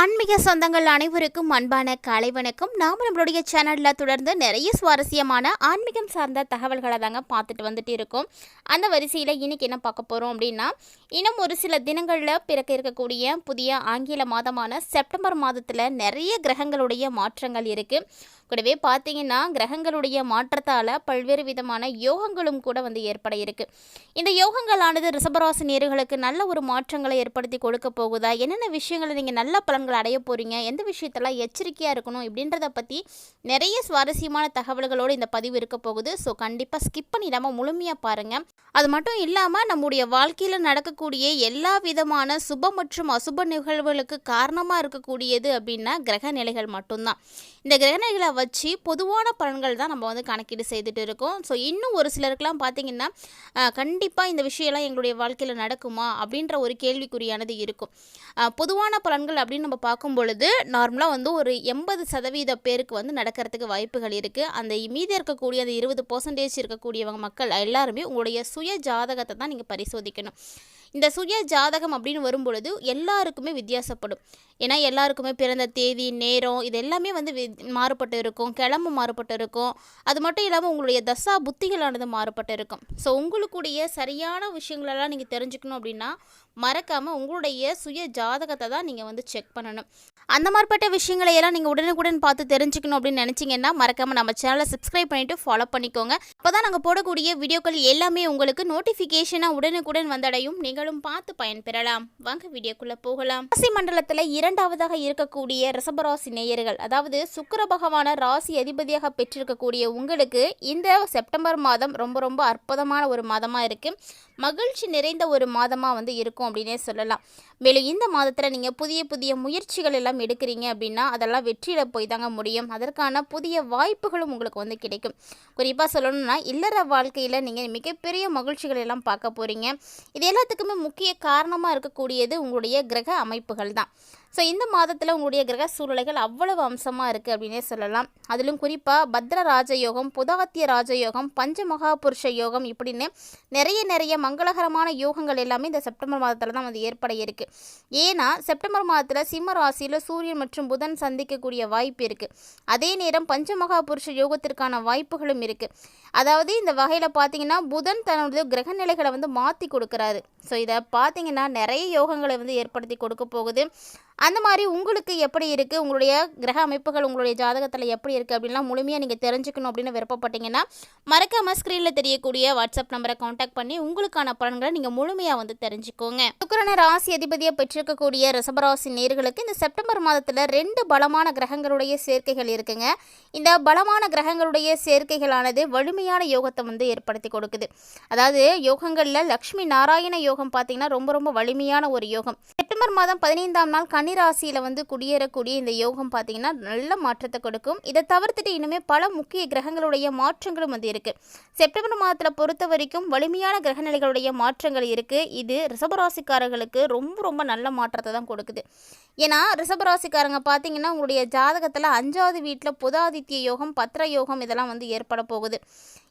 ஆன்மீக சொந்தங்கள் அனைவருக்கும் அன்பான காலை வணக்கம். நாம நம்மளுடைய சேனலில் தொடர்ந்து நிறைய சுவாரஸ்யமான ஆன்மீகம் சார்ந்த தகவல்களை தாங்க பார்த்துட்டு வந்துட்டு இருக்கோம். அந்த வரிசையில் இன்னைக்கு என்ன பார்க்க போகிறோம் அப்படின்னா இன்னும் ஒரு சில தினங்களில் பிறக்க இருக்கக்கூடிய புதிய ஆங்கில மாதமான செப்டம்பர் மாதத்தில் நிறைய கிரகங்களுடைய மாற்றங்கள் இருக்குது கூடவே பார்த்தீங்கன்னா கிரகங்களுடைய மாற்றத்தால் பல்வேறு விதமான யோகங்களும் கூட வந்து ஏற்பட இருக்கு. இந்த யோகங்களானது ரிசபராசி நேர்களுக்கு நல்ல ஒரு மாற்றங்களை ஏற்படுத்தி கொடுக்க போகுதா? என்னென்ன விஷயங்களை நீங்கள் நல்ல பலன்கள் அடைய போகிறீங்க எந்த விஷயத்தெல்லாம் எச்சரிக்கையாக இருக்கணும்? இப்படின்றத பற்றி நிறைய சுவாரஸ்யமான தகவல்களோடு இந்த பதிவு இருக்க போகுது. ஸோ கண்டிப்பாக ஸ்கிப் பண்ணிடாமல் முழுமையாக பாருங்கள் அது மட்டும் இல்லாமல் நம்முடைய வாழ்க்கையில் நடக்கக்கூடிய எல்லா விதமான சுப மற்றும் அசுப நிகழ்வுகளுக்கு காரணமாக இருக்கக்கூடியது அப்படின்னா கிரக நிலைகள் மட்டும்தான். இந்த கிரக நிலைகளை வச்சு பொதுவான பலன்கள் தான் நம்ம வந்து கணக்கீடு செய்துட்டு இருக்கோம். ஸோ இன்னும் ஒரு சிலருக்குலாம் பார்த்தீங்கன்னா கண்டிப்பாக இந்த விஷயம்லாம் எங்களுடைய வாழ்க்கையில் நடக்குமா? அப்படின்ற ஒரு கேள்விக்குறியானது இருக்கும். பொதுவான பலன்கள் அப்படின்னு நம்ம பார்க்கும் பொழுது நார்மலாக வந்து ஒரு எண்பது சதவீத பேருக்கு வந்து நடக்கிறதுக்கு வாய்ப்புகள் இருக்குது அந்த மீதி இருக்கக்கூடிய அந்த இருபது பர்சன்டேஜ் இருக்கக்கூடியவங்க மக்கள் எல்லாருமே உங்களுடைய சுய ஜாதகத்தை தான் நீங்கள் பரிசோதிக்கணும். இந்த சுய ஜாதகம் அப்படின்னு வரும்பொழுது எல்லாருக்குமே வித்தியாசப்படும். ஏன்னா எல்லாருக்குமே பிறந்த தேதி நேரம் இது எல்லாமே வந்து வி- மாறுபட்டு இருக்கும் கிழமை மாறுபட்டு இருக்கும் அது மட்டும் இல்லாமல் உங்களுடைய தசா புத்திகளானது மாறுபட்டு இருக்கும் ஸோ உங்களுக்குடைய சரியான விஷயங்களெல்லாம் நீங்கள் தெரிஞ்சுக்கணும் அப்படின்னா மறக்காமல் உங்களுடைய சுய ஜாதகத்தை தான் நீங்கள் வந்து செக் பண்ணணும். அந்த மாதிரிப்பட்ட விஷயங்களை எல்லாம் நீங்கள் உடனுக்குடன் பார்த்து தெரிஞ்சுக்கணும் அப்படின்னு நினச்சிங்கன்னா மறக்காமல் நம்ம சேனலை சப்ஸ்கிரைப் பண்ணிவிட்டு ஃபாலோ பண்ணிக்கோங்க. அப்போ தான் நாங்கள் போடக்கூடிய வீடியோக்கள் எல்லாமே உங்களுக்கு நோட்டிஃபிகேஷனாக உடனுக்குடன் வந்தடையும். நீங்களும் பார்த்து பயன்பெறலாம். வாங்க வீடியோக்குள்ளே போகலாம். ராசி மண்டலத்தில் இரண்டாவதாக இருக்கக்கூடிய ரிசபராசி நேயர்கள் அதாவது சுக்கர பகவான ராசி அதிபதியாக பெற்றிருக்கக்கூடிய உங்களுக்கு இந்த செப்டம்பர் மாதம் ரொம்ப ரொம்ப அற்புதமான ஒரு மாதமாக இருக்குது மகிழ்ச்சி நிறைந்த ஒரு மாதமாக வந்து இருக்கும். அப்படின்னே சொல்லலாம். மேலும் இந்த மாதத்தில் நீங்கள் புதிய புதிய முயற்சிகள் எல்லாம் எடுக்கிறீங்க அப்படின்னா அதெல்லாம் வெற்றியில் போய் தாங்க முடியும். அதற்கான புதிய வாய்ப்புகளும் உங்களுக்கு வந்து கிடைக்கும். குறிப்பாக சொல்லணும்னா இல்லற வாழ்க்கையில் நீங்கள் மிகப்பெரிய மகிழ்ச்சிகள் எல்லாம் பார்க்க போகிறீங்க இது எல்லாத்துக்குமே முக்கிய காரணமாக இருக்கக்கூடியது உங்களுடைய கிரக அமைப்புகள் தான். ஸோ இந்த மாதத்தில் உங்களுடைய கிரக சூழ்நிலைகள் அவ்வளவு அம்சமாக இருக்குது அப்படின்னே சொல்லலாம். அதிலும் குறிப்பாக பத்ர ராஜயோகம் புதாத்திய ராஜயோகம் பஞ்சமகா புருஷ யோகம் இப்படின்னு நிறைய நிறைய மங்களகரமான யோகங்கள் எல்லாமே இந்த செப்டம்பர் மாதத்தில் தான் வந்து ஏற்பட இருக்குது ஏன்னா செப்டம்பர் மாதத்தில் சிம்ம ராசியில் சூரியன் மற்றும் புதன் சந்திக்கக்கூடிய வாய்ப்பு இருக்குது அதே நேரம் பஞ்சமகா புருஷ யோகத்திற்கான வாய்ப்புகளும் இருக்குது அதாவது இந்த வகையில் பார்த்தீங்கன்னா புதன் தன்னுடைய கிரக நிலைகளை வந்து மாற்றி கொடுக்குறாரு. ஸோ இதை பார்த்தீங்கன்னா நிறைய யோகங்களை வந்து ஏற்படுத்தி கொடுக்க போகுது. அந்த மாதிரி உங்களுக்கு எப்படி இருக்குது உங்களுடைய கிரக அமைப்புகள் உங்களுடைய ஜாதகத்தில் எப்படி இருக்குது அப்படின்லாம் முழுமையாக நீங்கள் தெரிஞ்சுக்கணும் அப்படின்னு விருப்பப்பட்டீங்கன்னா மறக்காம ஸ்க்ரீனில் தெரியக்கூடிய வாட்ஸ்அப் நம்பரை காண்டாக்ட் பண்ணி உங்களுக்கான பலன்களை நீங்கள் முழுமையாக வந்து தெரிஞ்சுக்கோங்க. சுக்கரன ராசி அதிபதியை பெற்றிருக்கக்கூடிய ரிசபராசி நேர்களுக்கு இந்த செப்டம்பர் மாதத்தில் ரெண்டு பலமான கிரகங்களுடைய சேர்க்கைகள் இருக்குங்க. இந்த பலமான கிரகங்களுடைய சேர்க்கைகளானது வலிமையான யோகத்தை வந்து ஏற்படுத்தி கொடுக்குது. அதாவது யோகங்களில் லக்ஷ்மி நாராயண யோகம் பார்த்தீங்கன்னா ரொம்ப ரொம்ப வலிமையான ஒரு யோகம். செப்டம்பர் மாதம் பதினைந்தாம் நாள் கனி ராசியில் வந்து குடியேறக்கூடிய இந்த யோகம் பார்த்தீங்கன்னா நல்ல மாற்றத்தை கொடுக்கும். இதை தவிர்த்துட்டு இனிமேல் பல முக்கிய கிரகங்களுடைய மாற்றங்களும் வந்து இருக்குது செப்டம்பர் மாதத்தில் பொறுத்த வரைக்கும் வலிமையான கிரகநிலைகளுடைய மாற்றங்கள் இருக்குது இது ரிஷபராசிக்காரர்களுக்கு ரொம்ப ரொம்ப நல்ல மாற்றத்தை தான் கொடுக்குது. ஏன்னா ரிஷபராசிக்காரங்க பார்த்தீங்கன்னா உங்களுடைய ஜாதகத்தில் அஞ்சாவது வீட்டில் புதாதித்ய யோகம் பத்திர யோகம் இதெல்லாம் வந்து ஏற்பட போகுது.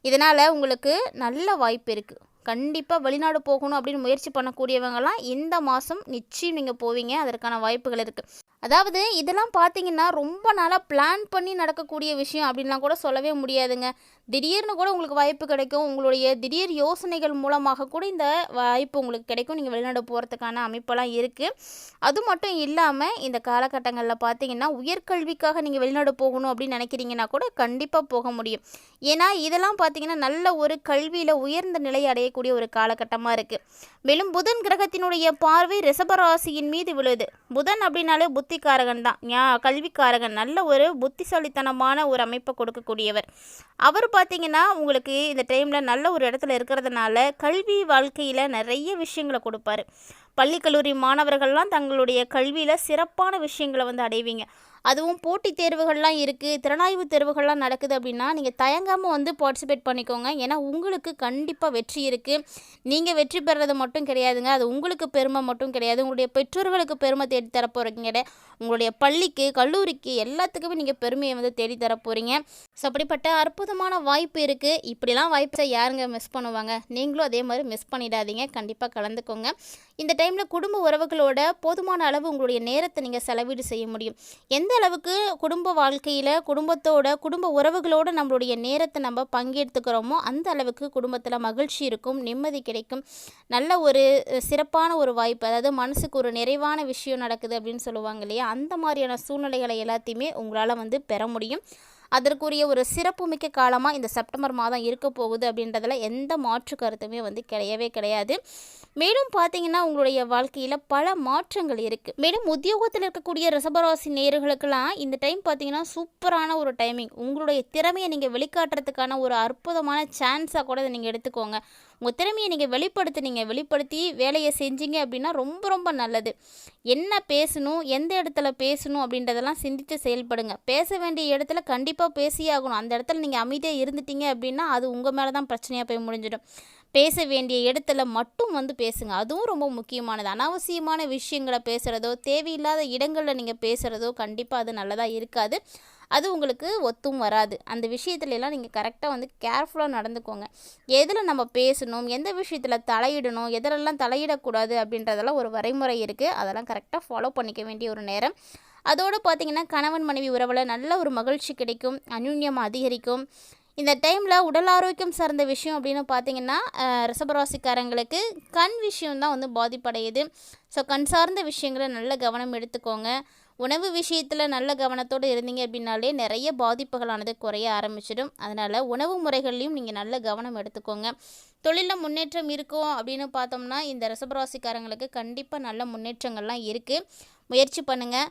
இதனால் உங்களுக்கு நல்ல வாய்ப்பு இருக்குது கண்டிப்பாக வெளிநாடு போகணும் அப்படின்னு முயற்சி பண்ணக்கூடியவங்கலாம் இந்த மாதம் நிச்சயம் நீங்கள் போவீங்க. அதற்கான வாய்ப்புகள் இருக்குது அதாவது இதெல்லாம் பார்த்தீங்கன்னா ரொம்ப நாளாக பிளான் பண்ணி நடக்கக்கூடிய விஷயம் அப்படின்லாம் கூட சொல்லவே முடியாதுங்க. திடீர்னு கூட உங்களுக்கு வாய்ப்பு கிடைக்கும். உங்களுடைய திடீர் யோசனைகள் மூலமாக கூட இந்த வாய்ப்பு உங்களுக்கு கிடைக்கும். நீங்கள் வெளிநாடு போகிறதுக்கான அமைப்பெல்லாம் இருக்குது அது மட்டும் இல்லாமல் இந்த காலகட்டங்களில் பார்த்தீங்கன்னா உயர்கல்விக்காக நீங்கள் வெளிநாடு போகணும் அப்படின்னு நினைக்கிறீங்கன்னா கூட கண்டிப்பாக போக முடியும். ஏன்னா இதெல்லாம் பார்த்தீங்கன்னா நல்ல ஒரு கல்வியில் உயர்ந்த நிலை அடையக்கூடிய ஒரு காலகட்டமாக இருக்குது மேலும் புதன் கிரகத்தினுடைய பார்வை ரிஷபராசியின் மீது விழுது. புதன் அப்படின்னாலே புத்திக்காரகன் தான். ஞா கல்விக்காரகன். நல்ல ஒரு புத்திசாலித்தனமான ஒரு அமைப்பை கொடுக்கக்கூடியவர். அவர் பார்த்தீங்கன்னா உங்களுக்கு இந்த டைமில் நல்ல ஒரு இடத்துல இருக்கிறதுனால கல்வி வாழ்க்கையில் நிறைய விஷயங்களை கொடுப்பாரு. பள்ளி கல்லூரி மாணவர்கள்லாம் தங்களுடைய கல்வியில் சிறப்பான விஷயங்களை வந்து அடைவீங்க. அதுவும் போட்டித் தேர்வுகள்லாம் இருக்குது திறனாய்வு தேர்வுகள்லாம் நடக்குது அப்படின்னா நீங்கள் தயங்காமல் வந்து பார்ட்டிசிபேட் பண்ணிக்கோங்க. ஏன்னா உங்களுக்கு கண்டிப்பாக வெற்றி இருக்குது நீங்கள் வெற்றி பெறுறது மட்டும் கிடையாதுங்க. அது உங்களுக்கு பெருமை மட்டும் கிடையாது. உங்களுடைய பெற்றோர்களுக்கு பெருமை தேடி போகிறீங்க உங்களுடைய பள்ளிக்கு கல்லூரிக்கு எல்லாத்துக்குமே நீங்கள் பெருமையை வந்து தேடி போகிறீங்க ஸோ அப்படிப்பட்ட அற்புதமான வாய்ப்பு இருக்குது இப்படிலாம் வாய்ப்பை யாருங்க மிஸ் பண்ணுவாங்க? நீங்களும் அதே மாதிரி மிஸ் பண்ணிடாதீங்க. கண்டிப்பாக கலந்துக்கோங்க. இந்த டைமில் குடும்ப உறவுகளோட போதுமான அளவு உங்களுடைய நேரத்தை நீங்கள் செலவீடு செய்ய முடியும். எந்த அளவுக்கு குடும்ப வாழ்க்கையில் குடும்பத்தோட குடும்ப உறவுகளோட நம்மளுடைய நேரத்தை நம்ம பங்கெடுத்துக்கிறோமோ அந்த அளவுக்கு குடும்பத்தில் மகிழ்ச்சி இருக்கும் நிம்மதி கிடைக்கும். நல்ல ஒரு சிறப்பான ஒரு வாய்ப்பு அதாவது மனசுக்கு ஒரு நிறைவான விஷயம் நடக்குது அப்படின்னு சொல்லுவாங்க இல்லையா? அந்த மாதிரியான சூழ்நிலைகளை எல்லாத்தையுமே உங்களால் வந்து பெற முடியும். அதற்குரிய ஒரு சிறப்புமிக்க காலமாக இந்த செப்டம்பர் மாதம் இருக்க போகுது அப்படின்றதுல எந்த மாற்று கருத்துமே வந்து கிடையவே கிடையாது. மேலும் பார்த்தீங்கன்னா உங்களுடைய வாழ்க்கையில் பல மாற்றங்கள் இருக்குது மேலும் உத்தியோகத்தில் இருக்கக்கூடிய ரிசபராசி நேர்களுக்கெல்லாம் இந்த டைம் பார்த்தீங்கன்னா சூப்பரான ஒரு டைமிங். உங்களுடைய திறமையை நீங்கள் வெளிக்காட்டுறதுக்கான ஒரு அற்புதமான சான்ஸாக கூட இதை நீங்கள் எடுத்துக்கோங்க. உங்கள் திறமையை நீங்கள் வெளிப்படுத்துனீங்க வெளிப்படுத்தி வேலையை செஞ்சீங்க அப்படின்னா ரொம்ப ரொம்ப நல்லது. என்ன பேசணும் எந்த இடத்துல பேசணும் அப்படின்றதெல்லாம் சிந்தித்து செயல்படுங்க. பேச வேண்டிய இடத்துல கண்டிப்பாக பேசியே ஆகணும். அந்த இடத்துல நீங்கள் அமைதியாக இருந்துட்டீங்க அப்படின்னா அது உங்கள் மேலே தான் பிரச்சனையாக போய் முடிஞ்சிடும். பேச வேண்டிய இடத்துல மட்டும் வந்து பேசுங்க. அதுவும் ரொம்ப முக்கியமானது. அனாவசியமான விஷயங்களை பேசுகிறதோ தேவையில்லாத இடங்களில் நீங்கள் பேசுகிறதோ கண்டிப்பாக அது நல்லதாக இருக்காது. அது உங்களுக்கு ஒத்தும் வராது. அந்த விஷயத்துலலாம் நீங்கள் கரெக்டாக வந்து கேர்ஃபுல்லாக நடந்துக்கோங்க. எதில் நம்ம பேசணும் எந்த விஷயத்தில் தலையிடணும் எதிலெல்லாம் தலையிடக்கூடாது அப்படின்றதெல்லாம் ஒரு வரைமுறை இருக்குது அதெல்லாம் கரெக்டாக ஃபாலோ பண்ணிக்க வேண்டிய ஒரு நேரம். அதோடு பார்த்தீங்கன்னா கணவன் மனைவி உறவில் நல்ல ஒரு மகிழ்ச்சி கிடைக்கும். அந்யுன்யம் அதிகரிக்கும். இந்த டைமில் உடல் ஆரோக்கியம் சார்ந்த விஷயம் அப்படின்னு பார்த்தீங்கன்னா ரிசபராசிக்காரங்களுக்கு கண் விஷயம் தான் வந்து பாதிப்படையுது. ஸோ கண் சார்ந்த விஷயங்களை நல்ல கவனம் எடுத்துக்கோங்க. உணவு விஷயத்தில் நல்ல கவனத்தோடு இருந்தீங்க அப்படின்னாலே நிறைய பாதிப்புகளானது குறைய ஆரம்பிச்சிடும். அதனால் உணவு முறைகள்லையும் நீங்கள் நல்ல கவனம் எடுத்துக்கோங்க. தொழிலில் முன்னேற்றம் இருக்கும் அப்படின்னு பார்த்தோம்னா இந்த ரசபராசிக்காரங்களுக்கு கண்டிப்பாக நல்ல முன்னேற்றங்கள்லாம் இருக்குது முயற்சி பண்ணுங்கள்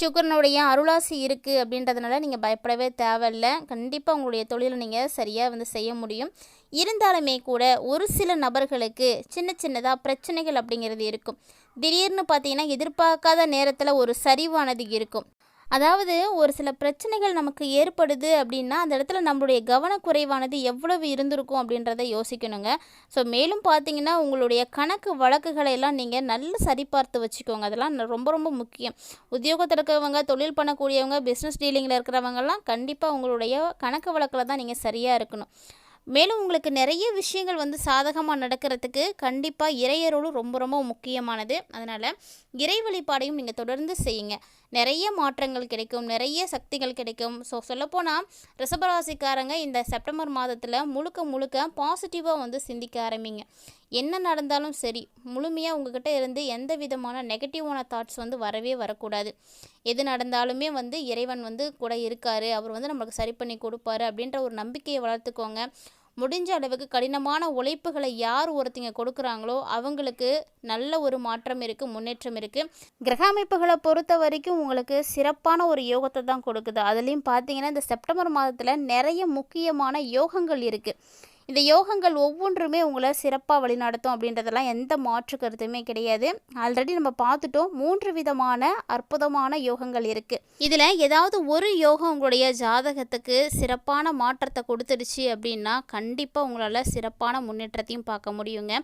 சுக்கரனுடைய அருளாசி இருக்குது அப்படின்றதுனால நீங்கள் பயப்படவே தேவையில்ல. கண்டிப்பாக உங்களுடைய தொழிலை நீங்கள் சரியாக வந்து செய்ய முடியும். இருந்தாலுமே கூட ஒரு சில நபர்களுக்கு சின்ன சின்னதாக பிரச்சனைகள் அப்படிங்கிறது இருக்கும். திடீர்னு பார்த்தீங்கன்னா எதிர்பார்க்காத நேரத்தில் ஒரு சரிவானது இருக்கும். அதாவது ஒரு சில பிரச்சனைகள் நமக்கு ஏற்படுது அப்படின்னா அந்த இடத்துல நம்மளுடைய கவனக்குறைவானது எவ்வளவு இருந்திருக்கும் அப்படின்றத யோசிக்கணுங்க. ஸோ மேலும் பார்த்தீங்கன்னா உங்களுடைய கணக்கு வழக்குகளை எல்லாம் நீங்கள் நல்லா சரிபார்த்து வச்சுக்கோங்க. அதெல்லாம் ரொம்ப ரொம்ப முக்கியம். உத்தியோகத்தில் இருக்கிறவங்க தொழில் பண்ணக்கூடியவங்க பிஸ்னஸ் டீலிங்கில் இருக்கிறவங்கெல்லாம் கண்டிப்பாக உங்களுடைய கணக்கு வழக்கில் தான் நீங்கள் சரியாக இருக்கணும். மேலும் உங்களுக்கு நிறைய விஷயங்கள் வந்து சாதகமாக நடக்கிறதுக்கு கண்டிப்பாக இறையரோடு ரொம்ப ரொம்ப முக்கியமானது. அதனால் இறை வழிபாடையும் நீங்கள் தொடர்ந்து செய்யுங்க. நிறைய மாற்றங்கள் கிடைக்கும் நிறைய சக்திகள் கிடைக்கும். ஸோ சொல்லப்போனால் ரிஷபராசிக்காரங்க இந்த செப்டம்பர் மாதத்தில் முழுக்க முழுக்க பாசிட்டிவாக வந்து சிந்திக்க ஆரம்பிங்க. என்ன நடந்தாலும் சரி முழுமையாக உங்ககிட்ட இருந்து எந்த விதமான நெகட்டிவான தாட்ஸ் வந்து வரவே வரக்கூடாது. எது நடந்தாலுமே வந்து இறைவன் வந்து கூட இருக்கார். அவர் வந்து நம்மளுக்கு சரி பண்ணி கொடுப்பாரு அப்படின்ற ஒரு நம்பிக்கையை வளர்த்துக்கோங்க. முடிஞ்ச அளவுக்கு கடினமான உழைப்புகளை யார் ஒருத்தங்க கொடுக்குறாங்களோ அவங்களுக்கு நல்ல ஒரு மாற்றம் இருக்குது முன்னேற்றம் இருக்குது கிரக அமைப்புகளை பொறுத்த வரைக்கும் உங்களுக்கு சிறப்பான ஒரு யோகத்தை தான் கொடுக்குது. அதுலேயும் பார்த்தீங்கன்னா இந்த செப்டம்பர் மாதத்தில் நிறைய முக்கியமான யோகங்கள் இருக்குது இந்த யோகங்கள் ஒவ்வொன்றுமே உங்களை சிறப்பாக வழிநடத்தும் அப்படின்றதெல்லாம் எந்த மாற்று கருத்துமே கிடையாது. ஆல்ரெடி நம்ம பார்த்துட்டோம் மூன்று விதமான அற்புதமான யோகங்கள் இருக்குது இதில் ஏதாவது ஒரு யோகம் உங்களுடைய ஜாதகத்துக்கு சிறப்பான மாற்றத்தை கொடுத்துடுச்சு அப்படின்னா கண்டிப்பாக உங்களால் சிறப்பான முன்னேற்றத்தையும் பார்க்க முடியுங்க.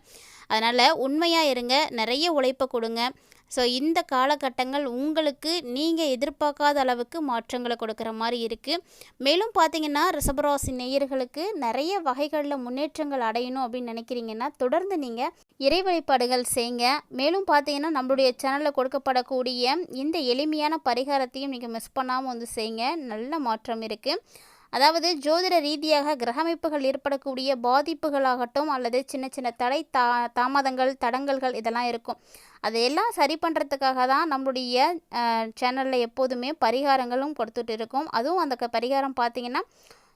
அதனால் உண்மையாக இருங்க நிறைய உழைப்பை கொடுங்க. ஸோ இந்த காலகட்டங்கள் உங்களுக்கு நீங்கள் எதிர்பார்க்காத அளவுக்கு மாற்றங்களை கொடுக்குற மாதிரி இருக்குது மேலும் பார்த்தீங்கன்னா ரிஷபராசி நேயர்களுக்கு நிறைய வகைகளில் முன்னேற்றங்கள் அடையணும் அப்படின்னு நினைக்கிறீங்கன்னா தொடர்ந்து நீங்கள் இறை வழிபாடுகள் செய்யுங்க மேலும் பார்த்தீங்கன்னா நம்மளுடைய சேனலில் கொடுக்கப்படக்கூடிய இந்த எளிமையான பரிகாரத்தையும் நீங்கள் மிஸ் பண்ணாமல் வந்து செய்யுங்க நல்ல மாற்றம் இருக்குது அதாவது ஜோதிட ரீதியாக கிரகமைப்புகள் ஏற்படக்கூடிய பாதிப்புகளாகட்டும் அல்லது சின்ன சின்ன தடை தா தாமதங்கள் தடங்கல்கள் இதெல்லாம் இருக்கும். அதையெல்லாம் சரி பண்ணுறதுக்காக தான் நம்மளுடைய சேனலில் எப்போதுமே பரிகாரங்களும் கொடுத்துட்டு இருக்கும். அதுவும் அந்த க- பரிகாரம் பார்த்தீங்கன்னா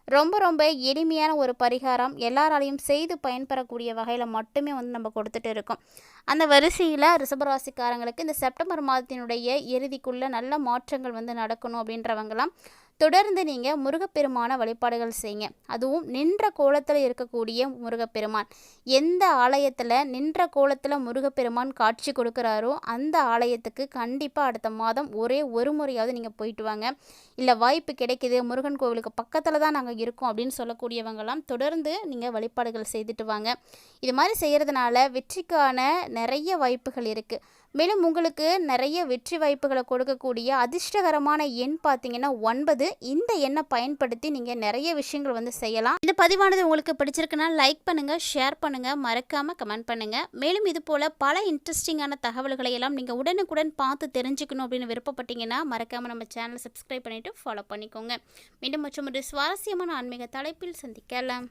ரொம்ப ரொம்ப எளிமையான ஒரு பரிகாரம். எல்லாராலையும் செய்து பயன்பெறக்கூடிய வகையில் மட்டுமே வந்து நம்ம கொடுத்துட்டு இருக்கோம். அந்த வரிசையில் ரிஷபராசிக்காரங்களுக்கு இந்த செப்டம்பர் மாதத்தினுடைய இறுதிக்குள்ளே நல்ல மாற்றங்கள் வந்து நடக்கணும் அப்படின்றவங்களாம் தொடர்ந்து நீங்கள் முருகப்பெருமான வழிபாடுகள் செய்யுங்க. அதுவும் நின்ற கோலத்தில் இருக்கக்கூடிய முருகப்பெருமான். எந்த ஆலயத்தில் நின்ற கோலத்தில் முருகப்பெருமான் காட்சி கொடுக்குறாரோ அந்த ஆலயத்துக்கு கண்டிப்பாக அடுத்த மாதம் ஒரே ஒரு முறையாவது நீங்கள் போயிட்டு வாங்க. இல்லை வாய்ப்பு கிடைக்கிது முருகன் கோவிலுக்கு பக்கத்தில் தான் நாங்கள் இருக்கோம் அப்படின்னு சொல்லக்கூடியவங்கெல்லாம் தொடர்ந்து நீங்கள் வழிபாடுகள் செய்துட்டு வாங்க. இது மாதிரி செய்கிறதுனால வெற்றிக்கான நிறைய வாய்ப்புகள் இருக்குது மேலும் உங்களுக்கு நிறைய வெற்றி வாய்ப்புகளை கொடுக்கக்கூடிய அதிர்ஷ்டகரமான எண் பார்த்தீங்கன்னா ஒன்பது. இந்த எண்ணை பயன்படுத்தி நீங்கள் நிறைய விஷயங்கள் வந்து செய்யலாம். இந்த பதிவானது உங்களுக்கு பிடிச்சிருக்குன்னா லைக் பண்ணுங்கள் ஷேர் பண்ணுங்கள் மறக்காமல் கமெண்ட் பண்ணுங்கள் மேலும் இது போல் பல இன்ட்ரெஸ்டிங்கான தகவல்களை எல்லாம் நீங்கள் உடனுக்குடன் பார்த்து தெரிஞ்சுக்கணும் அப்படின்னு விருப்பப்பட்டீங்கன்னா மறக்காமல் நம்ம சேனலை சப்ஸ்கிரைப் பண்ணிவிட்டு ஃபாலோ பண்ணிக்கோங்க. மீண்டும் மற்றும் ஒரு சுவாரஸ்யமான ஆன்மீக தலைப்பில் சந்திக்கலாம்.